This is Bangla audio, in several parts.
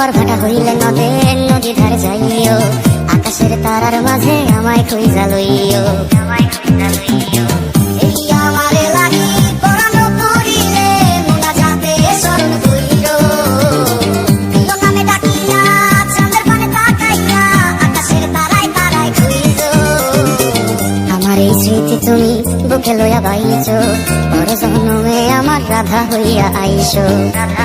জোয়ার ভাটা হইলে নদে নদী ধারে যাইও। আকাশের তারার মাঝে আমায় খুঁজা লইও। আমায় খুঁজা। লইও স্মৃতি তুমি বুকে লইয়া বাইছো পরে জন্মে আমার রাধা হইয়া আইসো। রাধা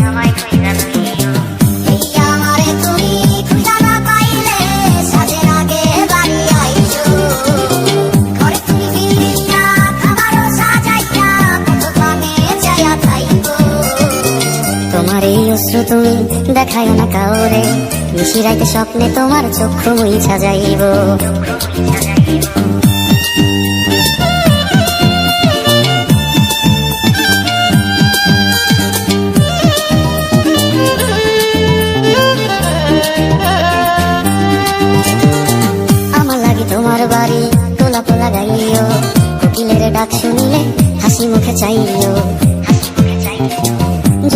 তোমার এই অশ্রু তুমি দেখায় না কাউরে। নিশিরাইতে স্বপ্নে তোমার চক্ষু গাইও কোকিলের ডাক শুনিলে হাসি মুখে চাইও।